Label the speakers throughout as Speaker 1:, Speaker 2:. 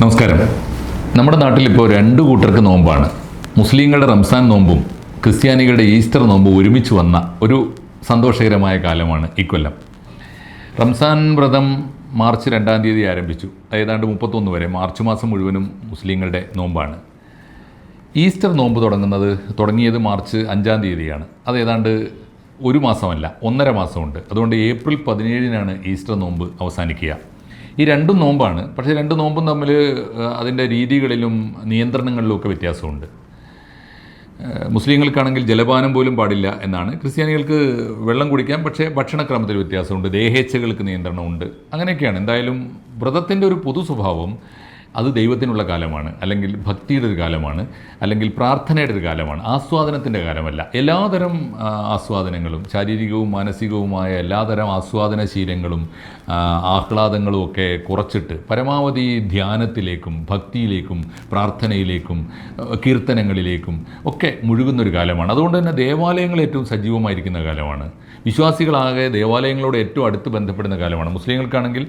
Speaker 1: നമസ്കാരം. നമ്മുടെ നാട്ടിൽ ഇപ്പോൾ രണ്ട് കൂട്ടർക്ക് നോമ്പാണ്. മുസ്ലിങ്ങളുടെ റംസാൻ നോമ്പും ക്രിസ്ത്യാനികളുടെ ഈസ്റ്റർ നോമ്പും ഒരുമിച്ച് വന്ന ഒരു സന്തോഷകരമായ കാലമാണ് ഇക്കൊല്ലം റംസാൻ വ്രതം മാർച്ച് രണ്ടാം തീയതി ആരംഭിച്ചു. ഏതാണ്ട് മുപ്പത്തൊന്ന് വരെ മാർച്ച് മാസം മുഴുവനും മുസ്ലിങ്ങളുടെ നോമ്പാണ്. ഈസ്റ്റർ നോമ്പ് തുടങ്ങുന്നത് തുടങ്ങിയത് മാർച്ച് അഞ്ചാം തീയതിയാണ്. അത് ഏതാണ്ട് ഒരു മാസമല്ല ഒന്നര മാസമുണ്ട്. അതുകൊണ്ട് ഏപ്രിൽ പതിനേഴിനാണ് ഈസ്റ്റർ നോമ്പ് അവസാനിക്കുക. ഈ രണ്ടും നോമ്പാണ്. പക്ഷേ രണ്ട് നോമ്പും തമ്മിൽ അതിന്റെ രീതികളിലും നിയന്ത്രണങ്ങളിലും ഒക്കെ വ്യത്യാസമുണ്ട്. മുസ്ലിങ്ങൾക്കാണെങ്കിൽ ജലപാനം പോലും പാടില്ല എന്നാണ്. ക്രിസ്ത്യാനികൾക്ക് വെള്ളം കുടിക്കാം പക്ഷേ ഭക്ഷണക്രമത്തിൽ വ്യത്യാസമുണ്ട്. ദേഹേച്ഛകൾക്ക് നിയന്ത്രണമുണ്ട്. അങ്ങനെയൊക്കെയാണ്. എന്തായാലും വ്രതത്തിന്റെ ഒരു പൊതു സ്വഭാവം അത് ദൈവത്തിനുള്ള കാലമാണ് അല്ലെങ്കിൽ ഭക്തിയുടെ ഒരു കാലമാണ് അല്ലെങ്കിൽ പ്രാർത്ഥനയുടെ ഒരു കാലമാണ് ആസ്വാദനത്തിന്റെ കാലമല്ല. എല്ലാതരം ആസ്വാദനങ്ങളും ശാരീരികവും മാനസികവുമായ എല്ലാതരം ആസ്വാദന ശീലങ്ങളും ആഹ്ലാദങ്ങളും ഒക്കെ കുറച്ചിട്ട് പരമാവധി ധ്യാനത്തിലേക്കും ഭക്തിയിലേക്കും പ്രാർത്ഥനയിലേക്കും കീർത്തനങ്ങളിലേക്കും ഒക്കെ മുഴുകുന്നൊരു കാലമാണ്. അതുകൊണ്ട് തന്നെ ദേവാലയങ്ങൾ ഏറ്റവും സജീവമായിരിക്കുന്ന കാലമാണ്. വിശ്വാസികളാകെ ദേവാലയങ്ങളോട് ഏറ്റവും അടുത്ത് ബന്ധപ്പെടുന്ന കാലമാണ്. മുസ്ലിങ്ങൾക്കാണെങ്കിൽ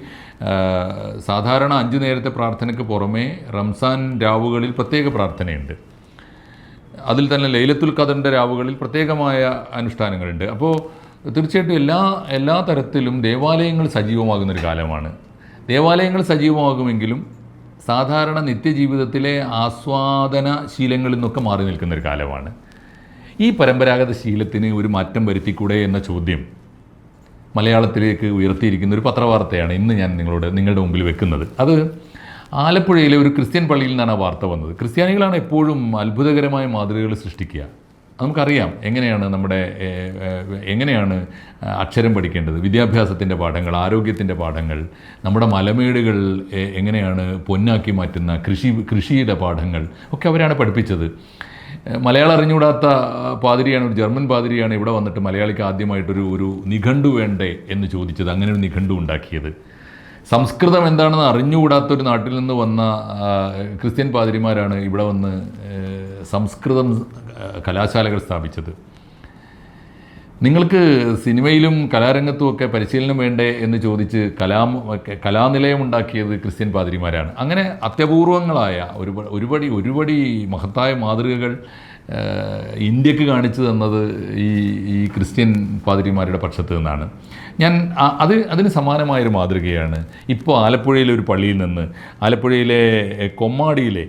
Speaker 1: സാധാരണ അഞ്ച് നേരത്തെ പ്രാർത്ഥനയ്ക്ക് പുറമേ റംസാൻ രാവുകളിൽ പ്രത്യേക പ്രാർത്ഥനയുണ്ട്. അതിൽ തന്നെ ലൈലത്തുൽ ഖദറിന്റെ രാവുകളിൽ പ്രത്യേകമായ അനുഷ്ഠാനങ്ങളുണ്ട്. അപ്പോൾ തീർച്ചയായിട്ടും എല്ലാ എല്ലാ തരത്തിലും ദേവാലയങ്ങൾ സജീവമാകുന്നൊരു കാലമാണ്. ദേവാലയങ്ങൾ സജീവമാകുമെങ്കിലും സാധാരണ നിത്യജീവിതത്തിലെ ആസ്വാദന ശീലങ്ങളിൽ നിന്നൊക്കെ മാറി നിൽക്കുന്നൊരു കാലമാണ്. ഈ പരമ്പരാഗത ശീലത്തിന് ഒരു മാറ്റം വരുത്തിക്കൂടെ എന്ന ചോദ്യം മലയാളത്തിലേക്ക് ഉയർത്തിയിരിക്കുന്ന ഒരു പത്രവാർത്തയാണ് ഇന്ന് ഞാൻ നിങ്ങളോട് നിങ്ങളുടെ മുമ്പിൽ വെക്കുന്നത്. അത് ആലപ്പുഴയിലെ ഒരു ക്രിസ്ത്യൻ പള്ളിയിൽ നിന്നാണ് ആ വാർത്ത വന്നത്. ക്രിസ്ത്യാനികളാണ് എപ്പോഴും അത്ഭുതകരമായ മാതൃകകൾ സൃഷ്ടിക്കുക. നമുക്കറിയാം എങ്ങനെയാണ് നമ്മുടെ എങ്ങനെയാണ് അക്ഷരം പഠിക്കേണ്ടത് വിദ്യാഭ്യാസത്തിന്റെ പാഠങ്ങൾ ആരോഗ്യത്തിന്റെ പാഠങ്ങൾ നമ്മുടെ മലമേടുകൾ എങ്ങനെയാണ് പൊന്നാക്കി മാറ്റുന്ന കൃഷി കൃഷിയുടെ പാഠങ്ങൾ ഒക്കെ അവരാണ് പഠിപ്പിച്ചത്. മലയാളം അറിഞ്ഞുകൂടാത്ത പാതിരിയാണ് ഒരു ജർമ്മൻ പാതിരിയാണ് ഇവിടെ വന്നിട്ട് മലയാളിക്ക് ആദ്യമായിട്ടൊരു ഒരു നിഘണ്ടു വേണ്ടേ എന്ന് ചോദിച്ചത്. അങ്ങനെ ഒരു നിഘണ്ടു ഉണ്ടാക്കിയത്. സംസ്കൃതം എന്താണെന്ന് അറിഞ്ഞുകൂടാത്ത ഒരു നാട്ടിൽ നിന്ന് വന്ന ക്രിസ്ത്യൻ പാതിരിമാരാണ് ഇവിടെ വന്ന് സംസ്കൃതം കലാശാലകൾ സ്ഥാപിച്ചത്. നിങ്ങൾക്ക് സിനിമയിലും കലാരംഗത്തും ഒക്കെ പരിശീലനം വേണ്ടേ എന്ന് ചോദിച്ച് കലാ കലാനിലയം ഉണ്ടാക്കിയത് ക്രിസ്ത്യൻ പാതിരിമാരാണ്. അങ്ങനെ അത്യപൂർവങ്ങളായ ഒരുപാട് ഒരുപടി ഒരുപടി മഹത്തായ മാതൃകകൾ ഇന്ത്യയ്ക്ക് കാണിച്ചു തന്നത് ഈ ഈ ക്രിസ്ത്യൻ പാതിരിമാരുടെ പക്ഷത്ത് നിന്നാണ്. ഞാൻ അത് അതിന് സമാനമായൊരു മാതൃകയാണ്. ഇപ്പോൾ ആലപ്പുഴയിലെ ഒരു പള്ളിയിൽ നിന്ന് ആലപ്പുഴയിലെ കൊമ്മാടിയിലെ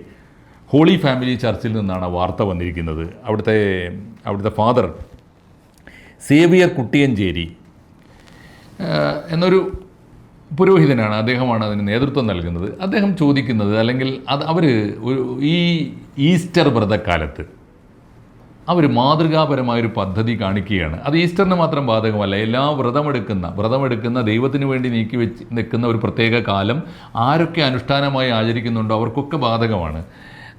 Speaker 1: ഹോളി ഫാമിലി ചർച്ചിൽ നിന്നാണ് വാർത്ത വന്നിരിക്കുന്നത്. അവിടുത്തെ അവിടുത്തെ ഫാദർ സേവിയർ കുട്ടിയഞ്ചേരി. എന്നൊരു പുരോഹിതനാണ് അദ്ദേഹമാണ് അതിന് നേതൃത്വം നൽകുന്നത്. അദ്ദേഹം ചോദിക്കുന്നത് അല്ലെങ്കിൽ അത് അവർ ഒരു ഈ ഈസ്റ്റർ വ്രതക്കാലത്ത് അവർ മാതൃകാപരമായൊരു പദ്ധതി കാണിക്കുകയാണ്. അത് ഈസ്റ്ററിന് മാത്രം ബാധകമല്ല എല്ലാ വ്രതമെടുക്കുന്ന വ്രതമെടുക്കുന്ന ദൈവത്തിന് വേണ്ടി നീക്കി വെച്ച് നിൽക്കുന്ന ഒരു പ്രത്യേക കാലം ആരൊക്കെ അനുഷ്ഠാനമായി ആചരിക്കുന്നുണ്ടോ അവർക്കൊക്കെ ബാധകമാണ്.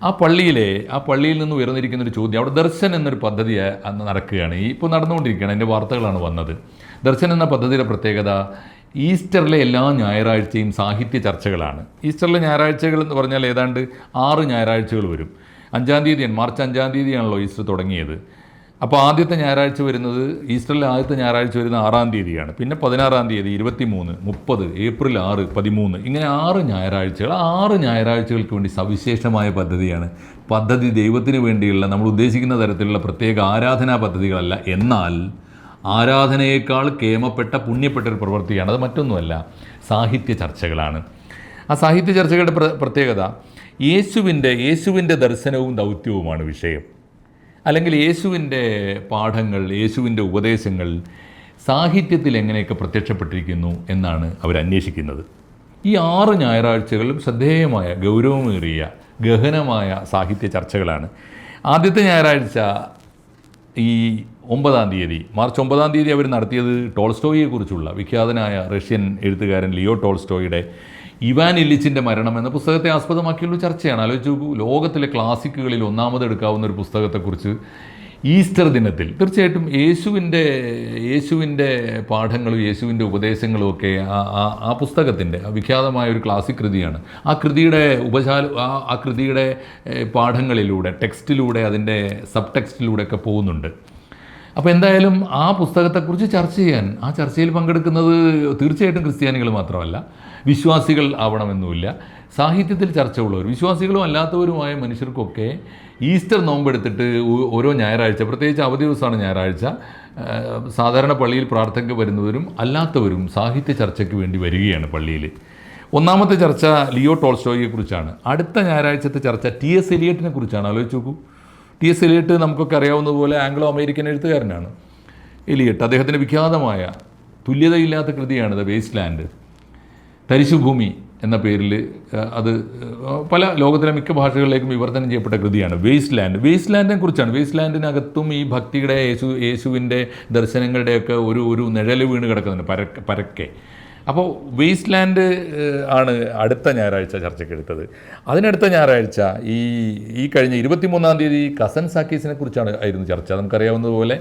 Speaker 1: ആ പള്ളിയിലെ ആ പള്ളിയിൽ നിന്ന് ഉയർന്നിരിക്കുന്ന ഒരു ചോദ്യം അവിടെ ദർശൻ എന്നൊരു പദ്ധതി അന്ന് നടക്കുകയാണ്. ഇപ്പോൾ നടന്നുകൊണ്ടിരിക്കുകയാണ്. അതിന്റെ വാർത്തകളാണ് വന്നത്. ദർശൻ എന്ന പദ്ധതിയുടെ പ്രത്യേകത ഈസ്റ്ററിലെ എല്ലാ ഞായറാഴ്ചയും സാഹിത്യ ചർച്ചകളാണ്. ഈസ്റ്ററിലെ ഞായറാഴ്ചകൾ എന്ന് പറഞ്ഞാൽ ഏതാണ്ട് ആറ് ഞായറാഴ്ചകൾ വരും. അഞ്ചാം തീയതിയാണ് മാർച്ച് അഞ്ചാം തീയതിയാണല്ലോ ഈസ്റ്റർ തുടങ്ങിയത്. അപ്പോൾ ആദ്യത്തെ ഞായറാഴ്ച വരുന്നത് ഈസ്റ്ററിലെ ആദ്യത്തെ ഞായറാഴ്ച വരുന്ന ആറാം തീയതിയാണ്. പിന്നെ പതിനാറാം തീയതി ഇരുപത്തി മൂന്ന് മുപ്പത് ഏപ്രിൽ ആറ് പതിമൂന്ന് ഇങ്ങനെ ആറ് ഞായറാഴ്ചകൾ ആറ് ഞായറാഴ്ചകൾക്ക് വേണ്ടി സവിശേഷമായ പദ്ധതിയാണ്. പദ്ധതി ദൈവത്തിന് വേണ്ടിയുള്ള നമ്മൾ ഉദ്ദേശിക്കുന്ന തരത്തിലുള്ള പ്രത്യേക ആരാധനാ പദ്ധതികളല്ല. എന്നാൽ ആരാധനയേക്കാൾ കേമപ്പെട്ട പുണ്യപ്പെട്ട ഒരു പ്രവൃത്തിയാണ്. അത് മറ്റൊന്നുമല്ല സാഹിത്യ ചർച്ചകളാണ്. ആ സാഹിത്യ ചർച്ചകളുടെ പ്ര പ്രത്യേകത യേശുവിന്റെ യേശുവിന്റെ ദർശനവും ദൗത്യവുമാണ് വിഷയം. അല്ലെങ്കിൽ യേശുവിന്റെ പാഠങ്ങൾ യേശുവിന്റെ ഉപദേശങ്ങൾ സാഹിത്യത്തിൽ എങ്ങനെയൊക്കെ പ്രത്യക്ഷപ്പെട്ടിരിക്കുന്നു എന്നാണ് അവർ അന്വേഷിക്കുന്നത്. ഈ ആറ് ഞായറാഴ്ചകളും ശ്രദ്ധേയമായ ഗൗരവമേറിയ ഗഹനമായ സാഹിത്യ ചർച്ചകളാണ്. ആദ്യത്തെ ഞായറാഴ്ച ഈ ഒമ്പതാം തീയതി മാർച്ച് ഒമ്പതാം തീയതി അവർ നടത്തിയത് ടോൾസ്റ്റോയിയെക്കുറിച്ചുള്ള വിഖ്യാതനായ റഷ്യൻ എഴുത്തുകാരൻ ലിയോ ടോൾസ്റ്റോയുടെ ഇവാൻ ഇല്ലിച്ചിന്റെ മരണം എന്ന പുസ്തകത്തെ ആസ്പദമാക്കിയുള്ള ചർച്ചയാണ്. ആലോചിച്ച് ലോകത്തിലെ ക്ലാസിക്കുകളിൽ ഒന്നാമത് എടുക്കാവുന്ന ഒരു പുസ്തകത്തെക്കുറിച്ച് ഈസ്റ്റർ ദിനത്തിൽ തീർച്ചയായിട്ടും യേശുവിന്റെ യേശുവിന്റെ പാഠങ്ങളും യേശുവിന്റെ ഉപദേശങ്ങളും ഒക്കെ ആ ആ- പുസ്തകത്തിന്റെ വിഖ്യാതമായ ഒരു ക്ലാസിക് കൃതിയാണ്. ആ കൃതിയുടെ ഉപശാല ആ കൃതിയുടെ പാഠങ്ങളിലൂടെ ടെക്സ്റ്റിലൂടെ അതിന്റെ സബ് ടെക്സ്റ്റിലൂടെ ഒക്കെ പോകുന്നുണ്ട്. അപ്പോൾ എന്തായാലും ആ പുസ്തകത്തെക്കുറിച്ച് ചർച്ച ചെയ്യാൻ ആ ചർച്ചയിൽ പങ്കെടുക്കുന്നത് തീർച്ചയായിട്ടും ക്രിസ്ത്യാനികൾ മാത്രമല്ല വിശ്വാസികൾ ആവണമെന്നുമില്ല. സാഹിത്യത്തിൽ ചർച്ച ഉള്ളവർ വിശ്വാസികളും അല്ലാത്തവരുമായ മനുഷ്യർക്കൊക്കെ ഈസ്റ്റർ നോമ്പെടുത്തിട്ട് ഓരോ ഞായറാഴ്ച പ്രത്യേകിച്ച് അവധി ദിവസമാണ് ഞായറാഴ്ച സാധാരണ പള്ളിയിൽ പ്രാർത്ഥനയ്ക്ക് വരുന്നവരും അല്ലാത്തവരും സാഹിത്യ ചർച്ചയ്ക്ക് വേണ്ടി വരികയാണ് പള്ളിയിൽ. ഒന്നാമത്തെ ചർച്ച ലിയോ ടോൾസ്റ്റോയെ കുറിച്ചാണ്. അടുത്ത ഞായറാഴ്ചത്തെ ചർച്ച ടി എസ് എലിയറ്റിനെ കുറിച്ചാണ്. ആലോചിച്ച് നോക്കൂ. ടി എസ് എലിയട്ട് നമുക്കൊക്കെ അറിയാവുന്നതുപോലെ ആംഗ്ലോ അമേരിക്കൻ എഴുത്തുകാരനാണ്. എലിയട്ട് അദ്ദേഹത്തിന്റെ വിഖ്യാതമായ തുല്യതയില്ലാത്ത കൃതിയാണ് ദ വേസ്റ്റ് ലാൻഡ് തരിശുഭൂമി എന്ന പേരിൽ അത് പല ലോകത്തിലെ മിക്ക ഭാഷകളിലേക്കും വിവർത്തനം ചെയ്യപ്പെട്ട കൃതിയാണ് വേസ്റ്റ് ലാൻഡ് വേസ്റ്റ് ലാൻഡിനെ കുറിച്ചാണ്. വേസ്റ്റ് ലാൻഡിനകത്തും ഈ ഭക്തിയുടെ യേശു യേശുവിന്റെ ദർശനങ്ങളുടെയൊക്കെ ഒരു ഒരു നിഴൽ വീണ് കിടക്കുന്നുണ്ട് പരക്കെ പരക്കെ. അപ്പോൾ വേസ്റ്റ് ലാൻഡ് ആണ് അടുത്ത ഞായറാഴ്ച ചർച്ചയ്ക്ക് എടുത്തത്. അതിനടുത്ത ഞായറാഴ്ച ഈ ഈ കഴിഞ്ഞ ഇരുപത്തിമൂന്നാം തീയതി കസൻ സാക്കീസിനെ കുറിച്ചാണ് ആയിരുന്നു ചർച്ച. നമുക്കറിയാവുന്നതുപോലെ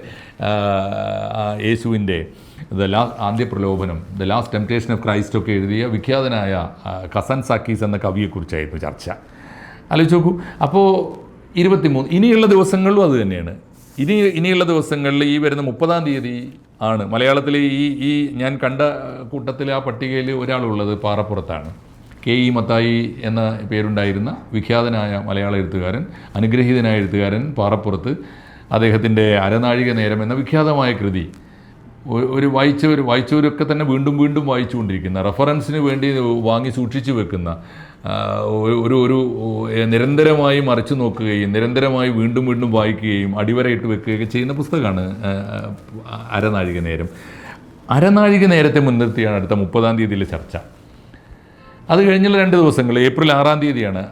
Speaker 1: യേശുവിന്റെ ദ ലാ ആദ്യപ്രലോഭനം the last temptation of Christ ഒക്കെ എഴുതിയ വിഖ്യാതനായ കസൻ സാക്കീസ് എന്ന കവിയെക്കുറിച്ചായിരുന്നു ചർച്ച. ആലോചിച്ച് നോക്കൂ. അപ്പോൾ ഇരുപത്തിമൂന്ന് ഇനിയുള്ള ദിവസങ്ങളിലും അത് തന്നെയാണ്. ഇനി ഇനിയുള്ള ദിവസങ്ങളിൽ ഈ വരുന്ന മുപ്പതാം തീയതി ആണ്. മലയാളത്തിൽ ഈ ഈ ഞാൻ കണ്ട കൂട്ടത്തിൽ ആ പട്ടികയിൽ ഒരാളുള്ളത് പാറപ്പുറത്താണ്. കെ ഇ മത്തായി എന്ന പേരുണ്ടായിരുന്ന വിഖ്യാതനായ മലയാള എഴുത്തുകാരൻ അനുഗ്രഹീതനായ എഴുത്തുകാരൻ പാറപ്പുറത്ത് അദ്ദേഹത്തിന്റെ അരനാഴിക നേരം എന്ന വിഖ്യാതമായ കൃതി. ഒരു വായിച്ചവർ വായിച്ചവരൊക്കെ തന്നെ വീണ്ടും വീണ്ടും വായിച്ചുകൊണ്ടിരിക്കുന്ന റെഫറൻസിന് വേണ്ടി വാങ്ങി സൂക്ഷിച്ചു വെക്കുന്ന ഒരു ഒരു നിരന്തരമായി മറിച്ചു നോക്കുകയും നിരന്തരമായി വീണ്ടും വീണ്ടും വായിക്കുകയും അടിവരയിട്ട് വെക്കുകയൊക്കെ ചെയ്യുന്ന പുസ്തകമാണ് അരനാഴിക നേരം. അരനാഴിക നേരത്തെ മുൻനിർത്തിയാണ് അടുത്ത മുപ്പതാം തീയതിയിലെ ചർച്ച. അത് കഴിഞ്ഞുള്ള രണ്ട് ദിവസങ്ങൾ ഏപ്രിൽ ആറാം തീയതിയാണ്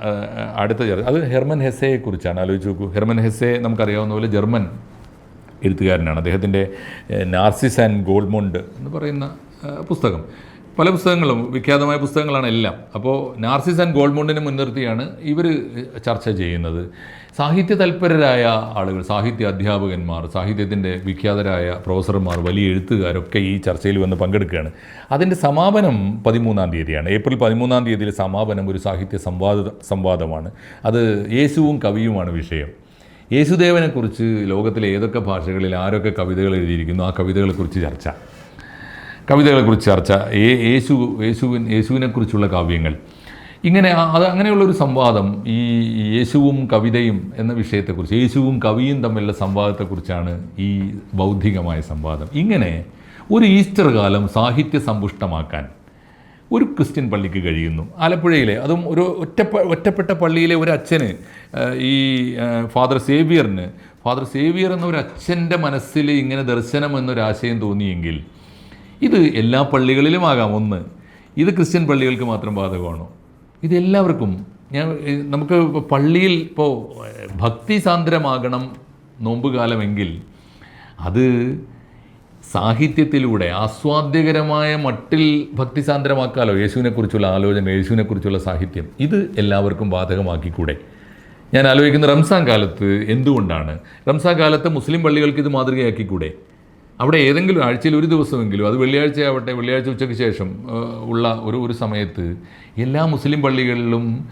Speaker 1: അടുത്ത ചർച്ച. അത് ഹെർമൻ ഹെസ്സയെക്കുറിച്ചാണ് ആലോചിച്ച് നോക്കൂ. ഹെർമൻ ഹെസ്സെ നമുക്കറിയാവുന്ന പോലെ ജർമ്മൻ എഴുത്തുകാരനാണ്. അദ്ദേഹത്തിന്റെ നാർസിസ് ആൻഡ് ഗോൾമോണ്ട് എന്ന് പറയുന്ന പുസ്തകം. പല പുസ്തകങ്ങളും വിഖ്യാതമായ പുസ്തകങ്ങളാണ് എല്ലാം. അപ്പോൾ നാർസിസ് ആൻഡ് ഗോൾമോണ്ടിനെ മുൻനിർത്തിയാണ് ഇവർ ചർച്ച ചെയ്യുന്നത്. സാഹിത്യ തൽപരരായ ആളുകൾ സാഹിത്യ അധ്യാപകന്മാർ സാഹിത്യത്തിന്റെ വിഖ്യാതരായ പ്രൊഫസർമാർ വലിയ എഴുത്തുകാരൊക്കെ ഈ ചർച്ചയിൽ വന്ന് പങ്കെടുക്കുകയാണ്. അതിന്റെ സമാപനം പതിമൂന്നാം തീയതിയാണ്. ഏപ്രിൽ പതിമൂന്നാം തീയതിയിലെ സമാപനം ഒരു സാഹിത്യ സംവാദ സംവാദമാണ്. അത് യേശുവും കവിയുമാണ് വിഷയം. യേശുദേവനെക്കുറിച്ച് ലോകത്തിലെ ഏതൊക്കെ ഭാഷകളിൽ ആരൊക്കെ കവിതകൾ എഴുതിയിരിക്കുന്നു ആ കവിതകളെക്കുറിച്ച് ചർച്ച. കവിതകളെക്കുറിച്ച് ചർച്ച യേശു യേശുവിൻ യേശുവിനെക്കുറിച്ചുള്ള കാവ്യങ്ങൾ. ഇങ്ങനെ അത് അങ്ങനെയുള്ളൊരു സംവാദം ഈ യേശുവും കവിതയും എന്ന വിഷയത്തെക്കുറിച്ച് യേശുവും കവിയും തമ്മിലുള്ള സംവാദത്തെക്കുറിച്ചാണ് ഈ ബൗദ്ധികമായ സംവാദം. ഇങ്ങനെ ഒരു ഈസ്റ്റർ കാലം സാഹിത്യ സമ്പുഷ്ടമാക്കാൻ ഒരു ക്രിസ്ത്യൻ പള്ളിക്ക് കഴിയുന്നു. ആലപ്പുഴയിലെ അതും ഒരു ഒറ്റപ്പ ഒറ്റപ്പെട്ട പള്ളിയിലെ ഒരു അച്ഛന് ഈ ഫാദർ സേവിയറിന് ഫാദർ സേവിയർ എന്ന ഒരു അച്ഛന്റെ മനസ്സിൽ ഇങ്ങനെ ദർശനം എന്നൊരാശയം തോന്നിയെങ്കിൽ ഇത് എല്ലാ പള്ളികളിലും ആകാം ഒന്ന്. ഇത് ക്രിസ്ത്യൻ പള്ളികൾക്ക് മാത്രം ബാധകമാണോ? ഇത് എല്ലാവർക്കും. ഞാൻ നമുക്ക് പള്ളിയിൽ ഇപ്പോൾ ഭക്തി സാന്ദ്രമാകണം നോമ്പുകാലമെങ്കിൽ അത് സാഹിത്യത്തിലൂടെ ആസ്വാദ്യകരമായ മട്ടിൽ ഭക്തിസാന്ദ്രമാക്കാലോ യേശുവിനെക്കുറിച്ചുള്ള ആലോചന യേശുവിനെക്കുറിച്ചുള്ള സാഹിത്യം. ഇത് എല്ലാവർക്കും ബാധകമാക്കിക്കൂടെ? ഞാൻ ആലോചിക്കുന്ന റംസാൻ കാലത്ത് എന്തുകൊണ്ടാണ്? റംസാൻ കാലത്ത് മുസ്ലിം പള്ളികൾക്ക് ഇത് മാതൃകയാക്കിക്കൂടെ? അവിടെ ഏതെങ്കിലും ആഴ്ചയിൽ ഒരു ദിവസമെങ്കിലും അത് വെള്ളിയാഴ്ചയാവട്ടെ വെള്ളിയാഴ്ച ഉച്ചയ്ക്ക് ശേഷം ഉള്ള ഒരു ഒരു സമയത്ത് എല്ലാ മുസ്ലിം പള്ളികളിലും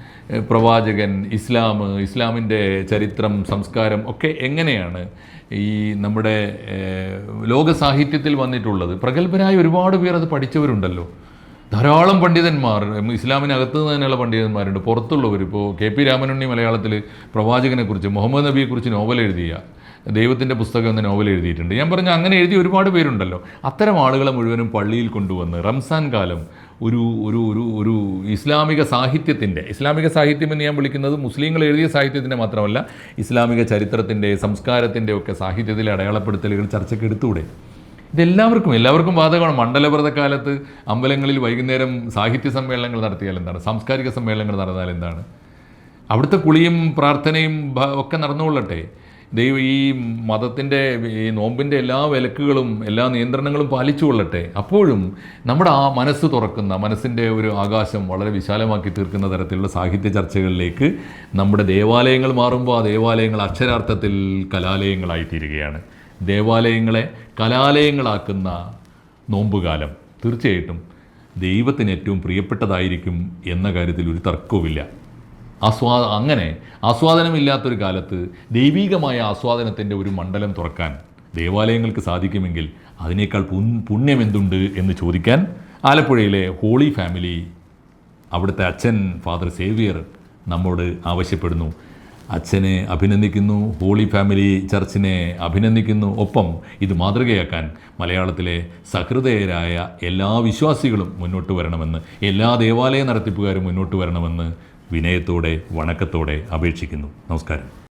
Speaker 1: പ്രവാചകൻ ഇസ്ലാം ഇസ്ലാമിന്റെ ചരിത്രം സംസ്കാരം ഒക്കെ എങ്ങനെയാണ് ഈ നമ്മുടെ ലോക സാഹിത്യത്തിൽ വന്നിട്ടുള്ളത്? പ്രഗത്ഭരായ ഒരുപാട് പേർ അത് പഠിച്ചവരുണ്ടല്ലോ. ധാരാളം പണ്ഡിതന്മാർ ഇസ്ലാമിനകത്ത് തന്നെയുള്ള പണ്ഡിതന്മാരുണ്ട്. പുറത്തുള്ളവർ ഇപ്പോൾ കെ പി രാമനുണ്ണി മലയാളത്തിൽ പ്രവാചകനെക്കുറിച്ച് മുഹമ്മദ് നബിയെക്കുറിച്ച് നോവൽ എഴുതിയ ദൈവത്തിന്റെ പുസ്തകം എന്ന നോവൽ എഴുതിയിട്ടുണ്ട്. ഞാൻ പറഞ്ഞ അങ്ങനെ എഴുതിയ ഒരുപാട് പേരുണ്ടല്ലോ. അത്തരം ആളുകളെ മുഴുവനും പള്ളിയിൽ കൊണ്ടുവന്ന് റംസാൻ കാലം ഒരു ഒരു ഒരു ഒരു ഇസ്ലാമിക സാഹിത്യത്തിന്റെ ഇസ്ലാമിക സാഹിത്യം എന്ന് ഞാൻ വിളിക്കുന്നത് മുസ്ലിങ്ങൾ എഴുതിയ സാഹിത്യത്തിന്റെ മാത്രമല്ല ഇസ്ലാമിക ചരിത്രത്തിന്റെ സംസ്കാരത്തിന്റെ ഒക്കെ സാഹിത്യത്തിലെ അടയാളപ്പെടുത്തലുകൾ ചർച്ചയ്ക്ക് എടുത്തുകൂടെ ഇതെല്ലാവർക്കും എല്ലാവർക്കും ബാധകമാണ്. മണ്ഡലവ്രതക്കാലത്ത് അമ്പലങ്ങളിൽ വൈകുന്നേരം സാഹിത്യ സമ്മേളനങ്ങൾ നടത്തിയാൽ എന്താണ്? സാംസ്കാരിക സമ്മേളനങ്ങൾ നടന്നാൽ എന്താണ്? അവിടുത്തെ കുളിയും പ്രാർത്ഥനയും ഒക്കെ നടന്നുകൊള്ളട്ടെ. ദൈവം ഈ മതത്തിന്റെ ഈ നോമ്പിന്റെ എല്ലാ വിലക്കുകളും എല്ലാ നിയന്ത്രണങ്ങളും പാലിച്ചു കൊള്ളട്ടെ അപ്പോഴും നമ്മുടെ ആ മനസ്സ് തുറക്കുന്ന മനസ്സിന്റെ ഒരു ആകാശം വളരെ വിശാലമാക്കി തീർക്കുന്ന തരത്തിലുള്ള സാഹിത്യ ചർച്ചകളിലേക്ക് നമ്മുടെ ദേവാലയങ്ങൾ മാറുമ്പോൾ ആ ദേവാലയങ്ങൾ അക്ഷരാർത്ഥത്തിൽ കലാലയങ്ങളായി തീരുകയാണ് ദേവാലയങ്ങളെ കലാലയങ്ങളാക്കുന്ന നോമ്പുകാലം. തീർച്ചയായിട്ടും ദൈവത്തിന് ഏറ്റവും പ്രിയപ്പെട്ടതായിരിക്കും എന്ന കാര്യത്തിൽ ഒരു തർക്കവുമില്ല. ആസ്വാ അങ്ങനെ ആസ്വാദനമില്ലാത്തൊരു കാലത്ത് ദൈവീകമായ ആസ്വാദനത്തിന്റെ ഒരു മണ്ഡലം തുറക്കാൻ ദേവാലയങ്ങൾക്ക് സാധിക്കുമെങ്കിൽ അതിനേക്കാൾ പുൻ പുണ്യം എന്തുണ്ട് എന്ന് ചോദിക്കാൻ ആലപ്പുഴയിലെ ഹോളി ഫാമിലി അവിടുത്തെ അച്ഛൻ ഫാദർ സേവിയർ നമ്മോട് ആവശ്യപ്പെടുന്നു. അച്ഛനെ അഭിനന്ദിക്കുന്നു ഹോളി ഫാമിലി ചർച്ചിനെ അഭിനന്ദിക്കുന്നു. ഒപ്പം ഇത് മാതൃകയാക്കാൻ മലയാളത്തിലെ സഹൃദയരായ എല്ലാ വിശ്വാസികളും മുന്നോട്ട് വരണമെന്ന് എല്ലാ ദേവാലയ നടത്തിപ്പുകാരും മുന്നോട്ട് വരണമെന്ന് വിനയത്തോടെ വണക്കത്തോടെ അപേക്ഷിക്കുന്നു. നമസ്കാരം.